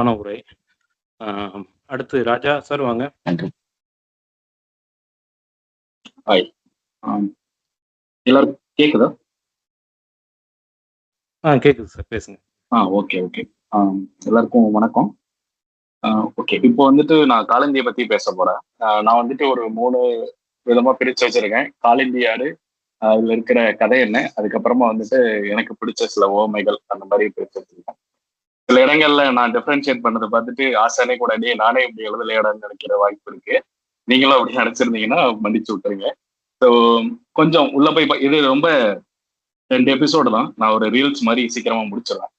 ஆன உரை. அடுத்து ராஜா சார் வாங்க. ஹாய் எல்லாரும் கேக்குதா? ஆ கேக்குது சார் பேசுங்க. ஆ ஓகே ஓகே எல்லாருக்கும் வணக்கம். ஓகே இப்போ வந்துட்டு நான் காலந்தியை பத்தி பேச போறேன். நான் வந்துட்டு ஒரு மூணு விதமா பிரிச்சு வச்சிருக்கேன். காலந்தி யாரு ஆஹ் அதுல இருக்கிற கதை என்ன? அதுக்கப்புறமா வந்துட்டு எனக்கு பிடிச்ச சில ஓமைகள் அந்த மாதிரி பிரிச்சு வச்சிருக்கேன். சில இடங்கள்ல நான் டிஃபரன்ஷியேட் பண்ணதை பார்த்துட்டு ஆசானே கூட டேய் நானே இப்படி எழுதலையாடான்னு நினைக்கிற வாய்ப்பு இருக்கு. நீங்களும் அப்படி நினைச்சிருந்தீங்கன்னா மன்னிச்சு விட்டுருங்க. ஸோ கொஞ்சம் உள்ள போய் இது ரொம்ப ரெண்டு எபிசோடு தான். நான் ஒரு ரீல்ஸ் மாதிரி சீக்கிரமா முடிச்சிடறேன்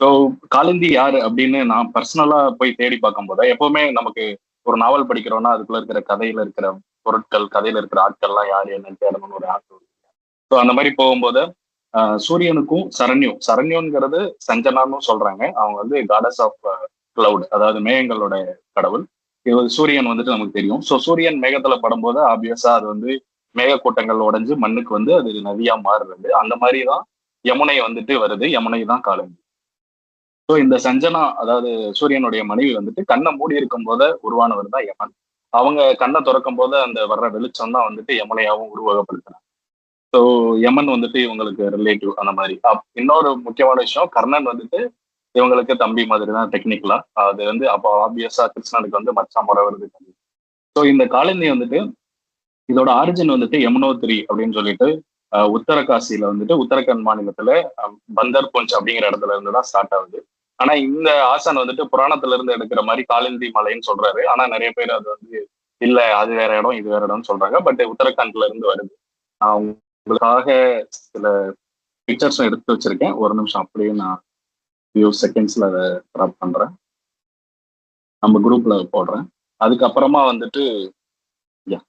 ஸோ காலந்தி யாரு அப்படின்னு நான் பர்சனலா போய் தேடி பார்க்கும்போது எப்பவுமே நமக்கு ஒரு நாவல் படிக்கிறோம்னா அதுக்குள்ள இருக்கிற கதையில இருக்கிற பொருட்கள் கதையில இருக்கிற ஆட்கள்லாம் யாரு என்னன்னு தேடணும்னு ஒரு ஆசை. ஸோ அந்த மாதிரி போகும்போது சூரியனுக்கும் சரண்யும் சரண்யோங்கிறது சஞ்சனான்னு சொல்றாங்க. அவங்க வந்து காடஸ் ஆஃப் கிளவுட் அதாவது மேகங்களோட கடவுள். இது சூரியன் வந்துட்டு நமக்கு தெரியும். ஸோ சூரியன் மேகத்துல படும்போது ஆப்வியஸா அது வந்து மேகக்கூட்டங்கள் உடைஞ்சு மண்ணுக்கு வந்து அது நதியா மாறுறது. அந்த மாதிரி தான் யமுனை வந்துட்டு வருது. யமுனை தான் காலந்தி ஸோ இந்த சஞ்சனா அதாவது சூரியனுடைய மனைவி வந்துட்டு கண்ணை மூடி இருக்கும் போது உருவானவர் தான் யமன். அவங்க கண்ணை திறக்கும் போது அந்த வர்ற வெளிச்சம் தான் வந்துட்டு யமுனையாவும் உருவகப்படுத்துறாங்க. ஸோ யமன் வந்துட்டு இவங்களுக்கு ரிலேட்டிவ் அந்த மாதிரி. இன்னொரு முக்கியமான விஷயம் கர்ணன் வந்துட்டு இவங்களுக்கு தம்பி மாதிரி தான் டெக்னிக்கலா அது வந்து அப்போ ஆப்வியஸா கிருஷ்ணனுக்கு வந்து மச்சான் முறை வருது. ஸோ இந்த காலனி வந்துட்டு இதோட ஆரிஜின் வந்துட்டு யமுனோத்ரி அப்படின்னு சொல்லிட்டு உத்தரகாசியில வந்துட்டு உத்தரகண்ட் மாநிலத்துல பந்தர் பொஞ்ச் அப்படிங்கிற இடத்துல இருந்து தான் ஸ்டார்ட் ஆகுது. ஆனா இந்த ஆசான் வந்துட்டு புராணத்துல இருந்து எடுக்கிற மாதிரி காலிந்தி மலைன்னு சொல்றாரு. ஆனா நிறைய பேர் அது வந்து இல்ல அது வேற இடம் இது வேற இடம்னு சொல்றாங்க. பட் உத்தரகாண்ட்ல இருந்து வருது. உங்களுக்காக சில பிக்சர்ஸும் எடுத்து வச்சிருக்கேன். ஒரு நிமிஷம் அப்படியே நான் ஃபியூ செகண்ட்ஸ்ல அதை ட்ராப் பண்றேன். நம்ம குரூப்பில் போடுறேன். அதுக்கப்புறமா வந்துட்டு யா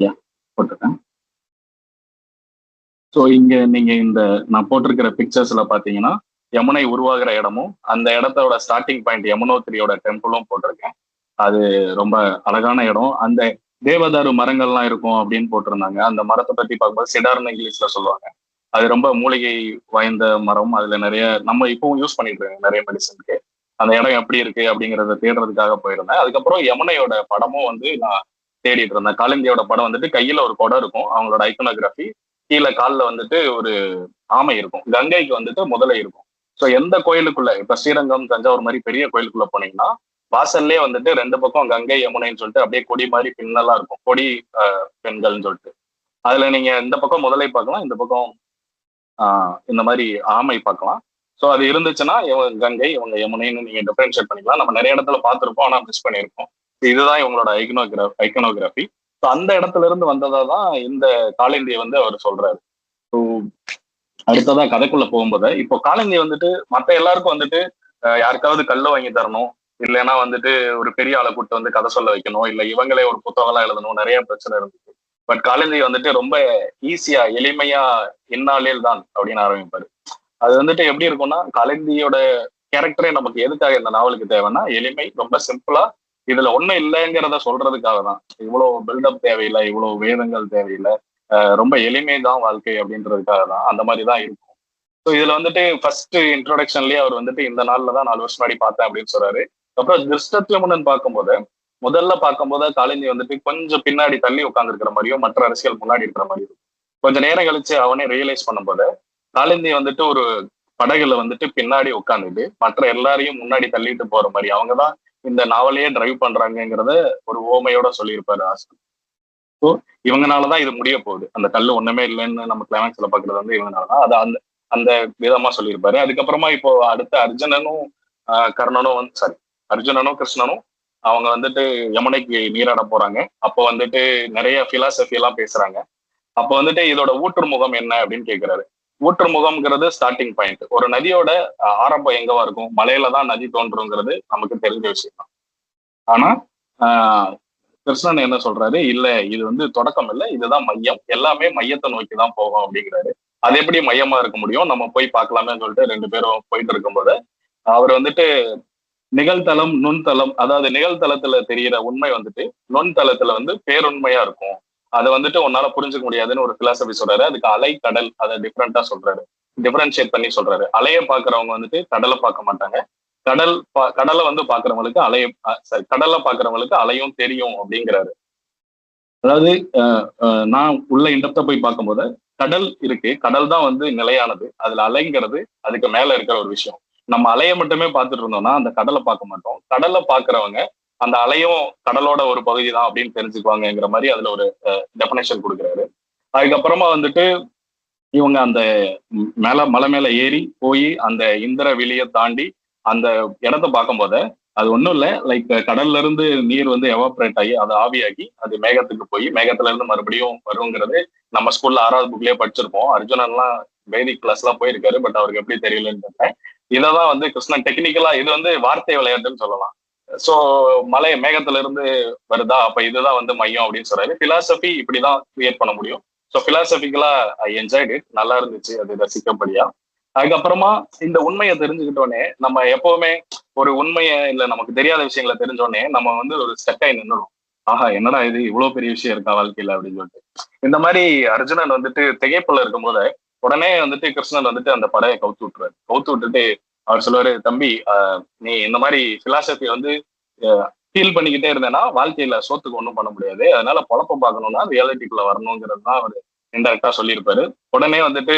யா போட்டிருக்கேன் ஸோ இங்கே நீங்க இந்த நான் போட்டிருக்கிற பிக்சர்ஸ்ல பார்த்தீங்கன்னா யமுனை உருவாகிற இடமும் அந்த இடத்தோட ஸ்டார்டிங் பாயிண்ட் யமுனோத்திரியோட டெம்பிளும் போட்டிருக்கேன். அது ரொம்ப அழகான இடம். அந்த தேவதாரு மரங்கள்லாம் இருக்கும் அப்படின்னு போட்டிருந்தாங்க. அந்த மரத்தை பத்தி பார்க்கும்போது சிடார்னு இங்கிலீஷ்ல சொல்லுவாங்க. அது ரொம்ப மூலிகை வாய்ந்த மரம். அதுல நிறைய நம்ம இப்பவும் யூஸ் பண்ணிட்டு இருக்கோம் நிறைய மெடிசனுக்கு அந்த இடம் எப்படி இருக்கு அப்படிங்கறத தேடுறதுக்காக போயிருந்தேன். அதுக்கப்புறம் யமுனையோட படமும் வந்து நான் தேடிட்டு இருந்தேன். காலிந்தியோட படம் வந்துட்டு கையில ஒரு குடம் இருக்கும். அவங்களோட ஐக்கனோகிராஃபி கீழே காலில் வந்துட்டு ஒரு ஆமை இருக்கும். கங்கைக்கு வந்துட்டு முதலை இருக்கும். ஸோ எந்த கோயிலுக்குள்ள இப்ப ஸ்ரீரங்கம் தஞ்சாவூர் மாதிரி பெரிய கோயிலுக்குள்ள போனீங்கன்னா வாசல்லே வந்துட்டு ரெண்டு பக்கம் கங்கை யமுனைன்னு சொல்லிட்டு அப்படியே கொடி மாதிரி பின்னெல்லாம் இருக்கும். கொடி பெண்கள்னு சொல்லிட்டு. அதுல நீங்க இந்த பக்கம் முதலை பார்க்கலாம் இந்த பக்கம் ஆஹ், இந்த மாதிரி ஆமை பார்க்கலாம். ஸோ அது இருந்துச்சுன்னா இவங்க கங்கை இவங்க யமுனைன்னு நீங்க டிஃபரன்ஷியேட் பண்ணிக்கலாம். நம்ம நிறைய இடத்துல பார்த்துருப்போம் ஆனா மிஸ் பண்ணியிருப்போம். இதுதான் இவங்களோட ஐக்கனோகிராஃப் ஐக்கனோகிராஃபி ஸோ அந்த இடத்துல இருந்து வந்ததா தான் இந்த காலிந்தியை வந்து அவர் சொல்றாரு. ஸோ அடுத்ததா கதைக்குள்ள போகும்போது இப்போ காலிந்தி வந்துட்டு மற்ற எல்லாருக்கும் வந்துட்டு யாருக்காவது கல்லு வாங்கி தரணும் இல்லைன்னா வந்துட்டு ஒரு பெரிய ஆளை கூட்டு வந்து கதை சொல்ல வைக்கணும். இல்ல இவங்களே ஒரு புத்தகம்லாம் எழுதணும். நிறைய பிரச்சனை இருந்துச்சு. பட் காலிந்தி வந்துட்டு ரொம்ப ஈஸியா எளிமையா இந்நாளில் தான் அப்படின்னு ஆரம்பிப்பாரு. அது வந்துட்டு எப்படி இருக்கும்னா காலேஜியோட கேரக்டரே நமக்கு எதுக்காக இந்த நாவலுக்கு தேவைன்னா எளிமை ரொம்ப சிம்பிளா இதுல ஒண்ணும் இல்லைங்கிறத சொல்றதுக்காக தான். இவ்வளவு பில்டப் தேவையில்லை இவ்வளவு வேதங்கள் தேவையில்லை. ரொம்ப எளிமை தான் வாழ்க்கை அப்படின்றதுக்காக தான். அந்த மாதிரி தான் இருக்கும். ஸோ இதுல வந்துட்டு ஃபர்ஸ்ட் இன்ட்ரோடக்ஷன்லயே அவர் வந்துட்டு இந்த நாள்ல தான் நாலு வருஷம் முன்னாடி பார்த்தேன் அப்படின்னு சொல்றாரு. அப்புறம் திருஷ்டத்யமுனன் பார்க்கும்போது முதல்ல பார்க்கும்போது காலிந்தி வந்துட்டு கொஞ்சம் பின்னாடி தள்ளி உட்காந்துருக்கிற மாதிரியும் மற்ற அரசியல் முன்னாடி இருக்கிற மாதிரியோ. இருக்கும். கொஞ்ச நேரம் கழிச்சு அவனே ரியலைஸ் பண்ணும்போது காலிந்தி வந்துட்டு ஒரு படகுல வந்துட்டு பின்னாடி உட்காந்துட்டு மற்ற எல்லாரையும் முன்னாடி தள்ளிட்டு போற மாதிரி அவங்கதான் இந்த நாவலையே டிரைவ் பண்றாங்கங்கிறத ஒரு ஓமையோட சொல்லியிருப்பாரு ஆசன் ஸோ இவங்கனாலதான் இது முடிய போகுது. அந்த கல் ஒண்ணுமே இல்லைன்னு நம்ம கிளைமேக்ஸ்ல பாக்குறது வந்து இவங்கனாலதான். அது அந்த அந்த விதமா சொல்லியிருப்பாரு. அதுக்கப்புறமா இப்போ அடுத்த அர்ஜுனனும் ஆஹ் கர்ணனும் வந்து சாரி அர்ஜுனனும் கிருஷ்ணனும் அவங்க வந்துட்டு யமுனைக்கு நீராட போறாங்க. அப்போ வந்துட்டு நிறைய பிலாசபி எல்லாம் பேசுறாங்க. அப்போ வந்துட்டு இதோட ஊற்றுமுகம் என்ன அப்படின்னு கேக்குறாரு. ஊற்றுமுகம்ங்கிறது ஸ்டார்டிங் பாயிண்ட் ஒரு நதியோட ஆரம்பம் எங்கவா இருக்கும்? மலையில தான் நதி தோன்றுங்கிறது நமக்கு தெரிஞ்ச விஷயம் தான் ஆனா ஆஹ், கிருஷ்ணன் என்ன சொல்றாரு? இல்ல இது வந்து தொடக்கம் இல்லை. இதுதான் மையம். எல்லாமே மையத்தை நோக்கி தான் போகும் அப்படிங்கிறாரு. அது எப்படி மையமா இருக்க முடியும்? நம்ம போய் பார்க்கலாமே சொல்லிட்டு ரெண்டு பேரும் போயிட்டு இருக்கும்போது அவர் வந்துட்டு நிகழ்தளம் நுண்தளம் அதாவது நிகழ்தளத்துல தெரியிற உண்மை வந்துட்டு நுண்தளத்துல வந்து பேருண்மையா இருக்கும். அதை வந்துட்டு உன்னால புரிஞ்சுக்க முடியாதுன்னு ஒரு பிலாசபி சொல்றாரு. அதுக்கு அலை கடல் அதை டிஃப்ரெண்டா சொல்றாரு. டிஃபரன்ஷியேட் பண்ணி சொல்றாரு. அலையை பாக்குறவங்க வந்துட்டு கடலை பார்க்க மாட்டாங்க. கடல் பா- கடலை வந்து பாக்குறவங்களுக்கு அலைய சாரி கடலை பாக்குறவங்களுக்கு அலையும் தெரியும் அப்படிங்கிறாரு. அதாவது நான் உள்ள இண்டத்தை போய் பார்க்கும்போது கடல் இருக்கு கடல் தான் வந்து நிலையானது. அதுல அலைங்கிறது அதுக்கு மேல இருக்கிற ஒரு விஷயம். நம்ம அலைய மட்டுமே பார்த்துட்டு இருந்தோம்னா அந்த கடலை பார்க்க மாட்டோம். கடலை பாக்குறவங்க அந்த அலையும் கடலோட ஒரு பகுதி தான் அப்படின்னு தெரிஞ்சுக்குவாங்கங்கிற மாதிரி அதுல ஒரு டெஃபனேஷன் கொடுக்குறாரு. அதுக்கப்புறமா வந்துட்டு இவங்க அந்த மேல மலை மேல ஏறி போய் அந்த இந்திர வெளியை தாண்டி அந்த இடத்த பார்க்கும்போத அது ஒன்றும் இல்லை. லைக் கடல்ல இருந்து நீர் வந்து எவாப்ரேட் ஆகி அது ஆவியாகி அது மேகத்துக்கு போய் மேகத்துல இருந்து மறுபடியும் வருங்கிறது நம்ம ஸ்கூல்ல ஆறாவது புக்லயே படிச்சிருப்போம். அர்ஜுனன்லாம் வேதிக் கிளாஸ் எல்லாம் போயிருக்காரு பட் அவருக்கு எப்படி தெரியலன்னு தெரியல. இததான் வந்து கிருஷ்ணன் டெக்னிக்கலா இது வந்து வார்த்தை விளையாட்டுன்னு சொல்லலாம். சோ மலை மேகத்துல இருந்து வருதா? அப்ப இதுதான் வந்து மையம் அப்படின்னு சொல்றாரு. பிலாசபி இப்படிதான் கிரியேட் பண்ண முடியும். So philosophically I enjoyed it நல்லா இருந்துச்சு. அது ரசிக்கப்படியா அதுக்கப்புறமா இந்த உண்மையை தெரிஞ்சுக்கிட்டோடனே நம்ம எப்பவுமே ஒரு உண்மையை இல்ல நமக்கு தெரியாத விஷயங்களை தெரிஞ்சோடனே நம்ம வந்து ஒரு ஸ்டெக்காய் நின்றுடும் ஆஹா என்னடா இது? இவ்வளவு பெரிய விஷயம் இருக்கா வாழ்க்கையில அப்படின்னு சொல்லிட்டு. இந்த மாதிரி அர்ஜுனன் வந்துட்டு திகைப்புல இருக்கும்போது உடனே வந்துட்டு கிருஷ்ணன் வந்துட்டு அந்த படையை கவுத்து விட்டுருவாரு. கவுத்து விட்டுட்டு அவர் சொல்லுவாரு தம்பி நீ இந்த மாதிரி பிலாசபி வந்து ஃபீல் பண்ணிக்கிட்டே இருந்தேன்னா வாழ்க்கையில சோத்துக்கு ஒன்றும் பண்ண முடியாது. அதனால பொழப்ப பார்க்கணும்னா ரியாலிட்டிக்குள்ள வரணுங்கிறது தான் அவர் இன்டெரக்டா சொல்லியிருப்பாரு. உடனே வந்துட்டு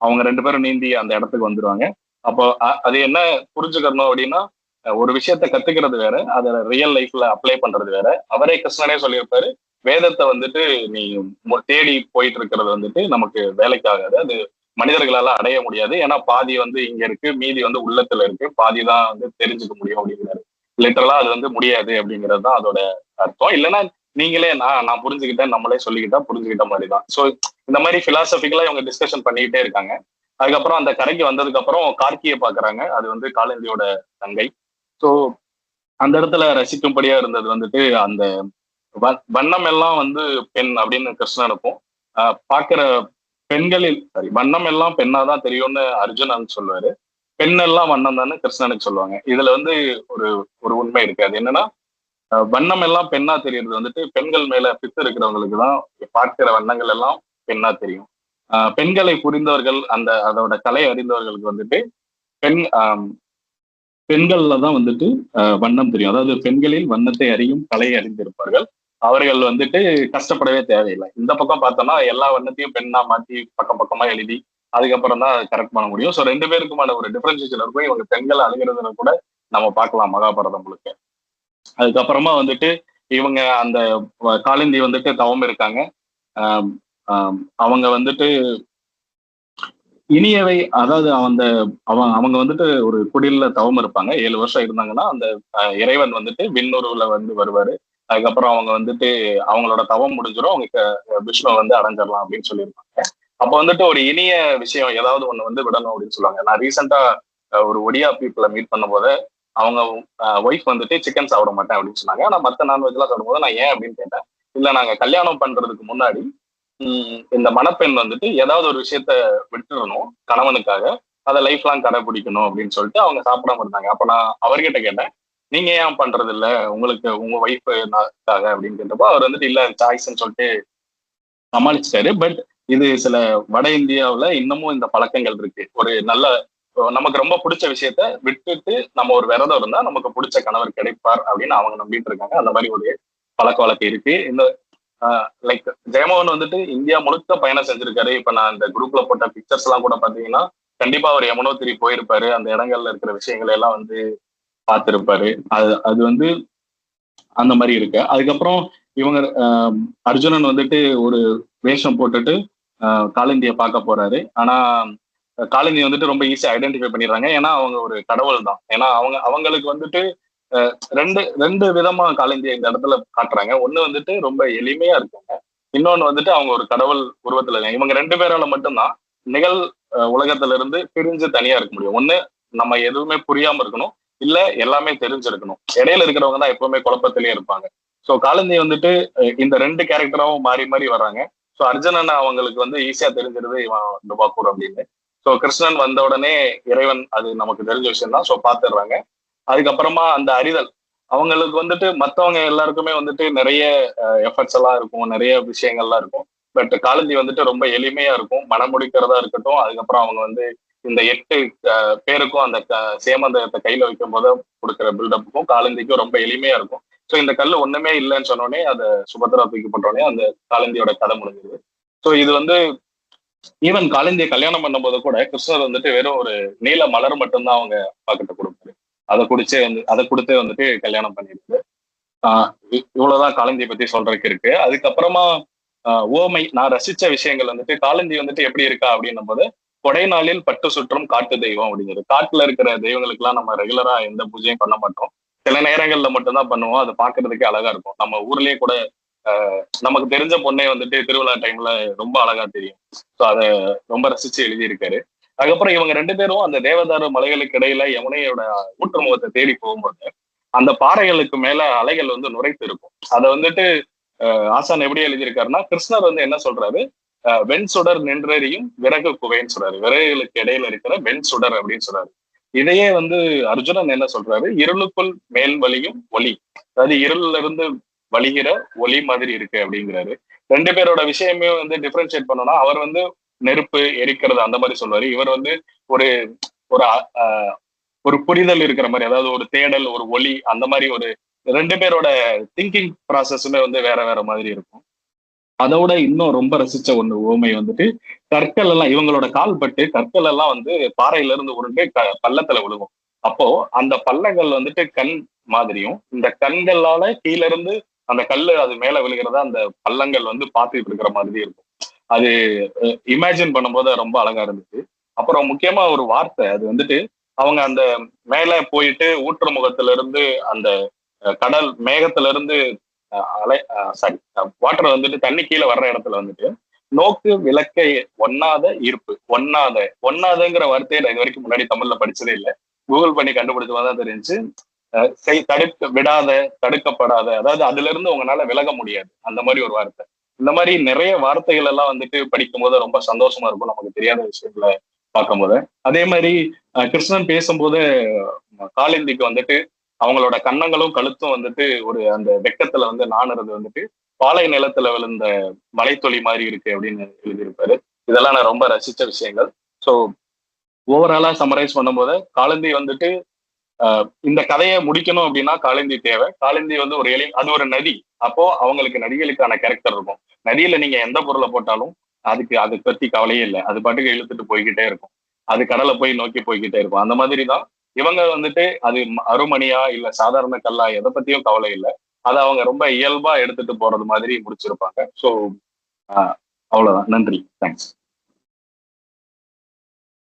அவங்க ரெண்டு பேரும் நீந்தி அந்த இடத்துக்கு வந்துருவாங்க. அப்போ அது என்ன புரிஞ்சுக்கணும் அப்படின்னா ஒரு விஷயத்த கத்துக்கிறது வேற அதை ரியல் லைஃப்ல அப்ளை பண்றது வேற. அவரே கிருஷ்ணனே சொல்லியிருப்பாரு வேதத்தை வந்துட்டு நீ மு- தேடி போயிட்டு இருக்கிறது வந்துட்டு நமக்கு வேலைக்கு ஆகாது அது மனிதர்களால அடைய முடியாது. ஏன்னா பாதி வந்து இங்க இருக்கு மீதி வந்து உள்ளத்துல இருக்கு. பாதி தான் வந்து தெரிஞ்சுக்க முடியும் அப்படிங்கிறாரு. லிட்டரலா அது வந்து முடியாது அப்படிங்கிறது தான் அதோட அர்த்தம். இல்லைன்னா நீங்களே நான் நான் புரிஞ்சுக்கிட்டேன் நம்மளே சொல்லிக்கிட்டா புரிஞ்சுக்கிட்ட மாதிரி தான் ஸோ இந்த மாதிரி பிலாசபிக்கலா இவங்க டிஸ்கஷன் பண்ணிக்கிட்டே இருக்காங்க. அதுக்கப்புறம் அந்த கரைக்கு வந்ததுக்கு அப்புறம் கார்கியை பாக்குறாங்க அது வந்து காலந்தியோட தங்கை. ஸோ அந்த இடத்துல ரசிக்கும்படியா இருந்தது வந்துட்டு அந்த வண்ணம் எல்லாம் வந்து பெண் அப்படின்னு கிருஷ்ணனுக்கும் ஆஹ் பாக்குற பெண்களில் சாரி வண்ணம் எல்லாம் பெண்ணா தான் தெரியும்னு அர்ஜுனன் சொல்லுவாரு. பெண் எல்லாம் வண்ணம் தானே கிருஷ்ணனுக்கு சொல்லுவாங்க. இதுல வந்து ஒரு ஒரு உண்மை இருக்கு. அது என்னன்னா வண்ணம் எல்லாம் பெண்ணா தெரியறது வந்துட்டு பெண்கள் மேல பித்து இருக்கிறவங்களுக்கு தான் பார்க்கிற வண்ணங்கள் எல்லாம் பெண்ணா தெரியும். ஆஹ் பெண்களை புரிந்தவர்கள் அந்த அதோட கலை அறிந்தவர்களுக்கு வந்துட்டு பெண் பெண்கள்ல தான் வந்துட்டு வண்ணம் தெரியும். அதாவது பெண்களில் வண்ணத்தை அறியும் கலை அறிந்திருப்பார்கள் அவர்கள் வந்துட்டு கஷ்டப்படவே தேவையில்லை. இந்த பக்கம் பார்த்தோம்னா எல்லா வண்ணத்தையும் பெண்ணா மாத்தி பக்கம் பக்கமா எழுதி அதுக்கப்புறம் தான் கரெக்ட் பண்ண முடியும். ஸோ ரெண்டு பேருக்குமான ஒரு டிஃபரன்சியேஷன் இருக்கும். இவங்க பெண்கள் அழுகிறதுல கூட நம்ம பார்க்கலாம் மகாபாரதம் முழுக்க. அதுக்கப்புறமா வந்துட்டு இவங்க அந்த காலிந்தி வந்துட்டு தவம் இருக்காங்க. அவங்க வந்துட்டு இனியவை அதாவது அந்த அவங்க அவங்க வந்துட்டு ஒரு குடில்ல தவம் இருப்பாங்க. ஏழு வருஷம் இருந்தாங்கன்னா அந்த இறைவன் வந்துட்டு விண்ணுருவுல வந்து வருவாரு. அதுக்கப்புறம் அவங்க வந்துட்டு அவங்களோட தவம் முடிஞ்சிடும் அவங்க க- விஷ்ணுவை வந்து அடைஞ்சிடலாம் அப்படின்னு சொல்லியிருப்பாங்க. அப்போ வந்துட்டு ஒரு இனிய விஷயம் ஏதாவது ஒண்ணு வந்து விடணும் அப்படின்னு சொல்லுவாங்க. நான் ரீசெண்டா ஒரு ஒடியா பீப்புளை மீட் பண்ணும்போது அவங்க ஒய்ஃப் வந்துட்டு சிக்கன் சாப்பிட மாட்டேன் அப்படின்னு சொன்னாங்க. ஆனா மத்த நான்வெஜ் எல்லாம் சாப்பிடும்போது நான் ஏன் அப்படின்னு கேட்டேன். இல்ல நாங்க கல்யாணம் பண்றதுக்கு முன்னாடி இந்த மணப்பெண் வந்துட்டு ஏதாவது ஒரு விஷயத்த விட்டுறணும் கணவனுக்காக. அதை லைஃப் லாங் கடைபிடிக்கணும் அப்படின்னு சொல்லிட்டு அவங்க சாப்பிடாம இருந்தாங்க. அப்ப நான் அவர்கிட்ட கேட்டேன் நீங்க ஏன் பண்றது இல்ல உங்களுக்கு உங்க ஒய்ஃப் அப்படின்னு கேட்டப்போ அவர் வந்துட்டு இல்ல சாய்ஸ்ன்னு சொல்லிட்டு சமாளிச்சிட்டாரு. பட் இது சில வட இந்தியாவில் இன்னமும் இந்த பழக்கங்கள் இருக்கு. ஒரு நல்ல நமக்கு ரொம்ப பிடிச்ச விஷயத்த விட்டுட்டு நம்ம ஒரு விரதம் இருந்தா நமக்கு பிடிச்ச கணவர் கிடைப்பார் அப்படின்னு அவங்க நம்பிட்டு இருக்காங்க. அந்த மாதிரி ஒரு பழக்க வழக்கம் இருக்கு. இந்த லைக் ஜெயமோகன் வந்துட்டு இந்தியா முழுக்க பயணம் செஞ்சிருக்காரு. இப்ப நான் இந்த குரூப்ல போட்ட பிக்சர்ஸ் எல்லாம் கூட பாத்தீங்கன்னா கண்டிப்பா அவர் யமுனோத்திரி போயிருப்பாரு. அந்த இடங்கள்ல இருக்கிற விஷயங்களை எல்லாம் வந்து பார்த்திருப்பாரு. அது அது வந்து அந்த மாதிரி இருக்கு. அதுக்கப்புறம் இவங்க ஆஹ், அர்ஜுனன் வந்துட்டு ஒரு வேஷம் போட்டுட்டு ஆஹ், பார்க்க போறாரு. ஆனா காளிந்தி வந்துட்டு ரொம்ப ஈஸியா ஐடென்டிஃபை பண்ணிடுறாங்க. ஏன்னா அவங்க ஒரு கடவுள் தான் ஏன்னா அவங்க அவங்களுக்கு வந்துட்டு ரெண்டு ரெண்டு விதமா காலேந்திய இந்த இடத்துல காட்டுறாங்க. ஒண்ணு வந்துட்டு ரொம்ப எளிமையா இருக்காங்க. இன்னொன்னு வந்துட்டு அவங்க ஒரு கடவுள் உருவத்துல இருக்காங்க. இவங்க ரெண்டு பேரால மட்டும்தான் நிகழ் உலகத்துல இருந்து பிரிஞ்சு தனியா இருக்க முடியும். ஒண்ணு நம்ம எதுவுமே புரியாம இருக்கணும். இல்ல எல்லாமே தெரிஞ்சிருக்கணும். இடையில இருக்கிறவங்க தான் எப்பவுமே குழப்பத்திலேயே இருப்பாங்க. சோ காலந்தி வந்துட்டு இந்த ரெண்டு கேரக்டராவும் மாறி மாறி வர்றாங்க. சோ அர்ஜுனன் அவங்களுக்கு வந்து ஈஸியா தெரிஞ்சிருது இவன் துபாக்கூர் அப்படின்னு. சோ கிருஷ்ணன் வந்த உடனே இறைவன் அது நமக்கு தெரிஞ்ச விஷயம் தான் சோ பாத்துடுறாங்க அதுக்கப்புறமா அந்த அறிதல். அவங்களுக்கு வந்துட்டு மத்தவங்க எல்லாருக்குமே வந்துட்டு நிறைய எஃபர்ட்ஸ் எல்லாம் இருக்கும். நிறைய விஷயங்கள்லாம் இருக்கும். பட் காலந்தி வந்துட்டு ரொம்ப எளிமையா இருக்கும். மனம் முடிக்கிறதா இருக்கட்டும். அதுக்கப்புறம் அவங்க வந்து இந்த எட்டு பேருக்கும் அந்த க- சேமந்தத்தை கையில வைக்கும் போது கொடுக்குற பில்டப்புக்கும் காலந்திக்கும் ரொம்ப எளிமையா இருக்கும். ஸோ இந்த கல் ஒண்ணுமே இல்லைன்னு சொன்னோடனே அதை சுபத்ரா தூக்கி போட்டோடனே அந்த காலந்தியோட கதை முடிஞ்சுது. ஸோ இது வந்து ஈவன் காலந்தியை கல்யாணம் பண்ணும்போது கூட கிருஷ்ணர் வந்துட்டு வெறும் ஒரு நீல மலர் மட்டும்தான் அவங்க பாக்கிட்ட கொடுப்பாரு. அதை குடிச்சே வந்து அதை கொடுத்தே வந்துட்டு கல்யாணம் பண்ணிருக்கு ஆஹ் இவ்வளவுதான் காலந்தியை பத்தி சொல்றதுக்கு இருக்கு. அதுக்கப்புறமா ஓமை நான் ரசிச்ச விஷயங்கள் வந்துட்டு காலந்தி வந்துட்டு எப்படி இருக்கா அப்படின்னும் போது கொடை நாளில் பட்டு சுற்றும் காட்டு தெய்வம் அப்படிங்கிறது. காட்டுல இருக்கிற தெய்வங்களுக்கு எல்லாம் நம்ம ரெகுலரா எந்த பூஜையும் பண்ண மாட்டோம். சில நேரங்கள்ல மட்டும்தான் பண்ணுவோம். அதை பாக்குறதுக்கே அழகா இருக்கும். நம்ம ஊர்லயே கூட நமக்கு தெரிஞ்ச பொண்ணே வந்துட்டு திருவிழா டைம்ல ரொம்ப அழகா தெரியும். ஸோ அதை ரொம்ப ரசிச்சு எழுதியிருக்காரு. அதுக்கப்புறம் இவங்க ரெண்டு பேரும் அந்த தேவதாரு மலைகளுக்கு இடையில யமுனையோட ஊற்றுமுகத்தை தேடி போகும்போது அந்த பாறைகளுக்கு மேல அலைகள் வந்து நுரைத்து இருக்கும். அதை வந்துட்டு ஆசான் எப்படி எழுதியிருக்காருன்னா கிருஷ்ணர் வந்து என்ன சொல்றாரு? வெண் சுடர் நின்றறியும் விறகு குவைன்னு சொல்றாரு. விறகுகளுக்கு இடையில இருக்கிற வெண் சுடர் அப்படின்னு சொல்றாரு. இதையே வந்து அர்ஜுனன் என்ன சொல்றாரு? இருளுக்குள் மேல் வலியும் ஒளி. அதாவது இருள்ல இருந்து வலிகிற ஒளி மாதிரி இருக்கு அப்படிங்கிறாரு. ரெண்டு பேரோட விஷயமே வந்து டிஃபரன்ஷியேட் பண்ணோம்னா அவர் வந்து நெருப்பு எரிக்கிறது அந்த மாதிரி சொல்லுவாரு. இவர் வந்து ஒரு ஒரு ஒரு புரிதல் இருக்கிற மாதிரி அதாவது ஒரு தேடல் ஒரு ஒளி அந்த மாதிரி ஒரு ரெண்டு பேரோட திங்கிங் ப்ராசஸுமே வந்து வேற வேற மாதிரி இருக்கும். அதோட இன்னும் ரொம்ப ரசிச்ச ஒண்ணு ஓமை வந்துட்டு கற்கள் எல்லாம் இவங்களோட கால் பட்டு கற்கள் எல்லாம் வந்து பாறையில இருந்து உருண்டு க- பள்ளத்துல விழுகும். அப்போ அந்த பள்ளங்கள் வந்துட்டு கண் மாதிரியும் இந்த கண்களால கீழ இருந்து அந்த கல்லு அது மேல விழுகிறதா அந்த பள்ளங்கள் வந்து பார்த்துட்டு இருக்கிற மாதிரி இருக்கும். அது இமேஜின் பண்ணும்போது ரொம்ப அழகா இருந்துச்சு. அப்புறம் முக்கியமா ஒரு வார்த்தை அது வந்துட்டு அவங்க அந்த மேல போயிட்டு ஊற்று முகத்துல இருந்து அந்த கடல் மேகத்துல இருந்து அலை சாரி வாட்டர் வந்துட்டு தண்ணி கீழே வர்ற இடத்துல வந்துட்டு நோக்கு விளக்கை ஒன்னாத ஈர்ப்பு ஒன்னாத ஒன்னாதங்கிற வார்த்தையை நான் இது வரைக்கும் முன்னாடி தமிழ்ல படிச்சதே இல்லை. கூகுள் பண்ணி கண்டுபிடிச்சு தான் தெரிஞ்சு செய் தடுக்க விடாத தடுக்கப்படாத அதாவது அதுல இருந்து உங்களால விலக முடியாது. அந்த மாதிரி ஒரு வார்த்தை. இந்த மாதிரி நிறைய வார்த்தைகள் எல்லாம் வந்துட்டு படிக்கும்போது ரொம்ப சந்தோஷமா இருக்கும். நமக்கு தெரியாத விஷயத்துல பார்க்கும்போது. அதே மாதிரி கிருஷ்ணன் பேசும்போது காளிந்திக்கு வந்துட்டு அவங்களோட கன்னங்களும் கழுத்தும் வந்துட்டு ஒரு அந்த வெக்கத்துல வந்து நாணுறது வந்துட்டு பாலை நிலத்துல விழுந்த மலைத்தொழி மாதிரி இருக்கு அப்படின்னு எழுதியிருப்பாரு. இதெல்லாம் நான் ரொம்ப ரசிச்ச விஷயங்கள். ஸோ ஓவராலா சம்மரைஸ் பண்ணும்போது காலந்தி வந்துட்டு ஆஹ், இந்த கதையை முடிக்கணும் அப்படின்னா காலந்தி தேவை. காலந்தி வந்து ஒரு எளி அது ஒரு நதி. அப்போ அவங்களுக்கு நதிகளுக்கான கேரக்டர் இருக்கும். நதியில நீங்க எந்த பொருளை போட்டாலும் அதுக்கு அதை பத்தி கவலையே இல்லை. அது பாட்டுக்கு இழுத்துட்டு போய்கிட்டே இருக்கும். அது கடலை போய் நோக்கி போய்கிட்டே இருக்கும். அந்த மாதிரி தான் இவங்க வந்துட்டு அது அருமணியா இல்ல சாதாரண கல்லா எதை பத்தியும் கவலை இல்லை. அதை அவங்க ரொம்ப இயல்பா எடுத்துட்டு போறது மாதிரி முடிச்சிருப்பாங்க. ஸோ அவ்வளவுதான். நன்றி. தேங்க்ஸ்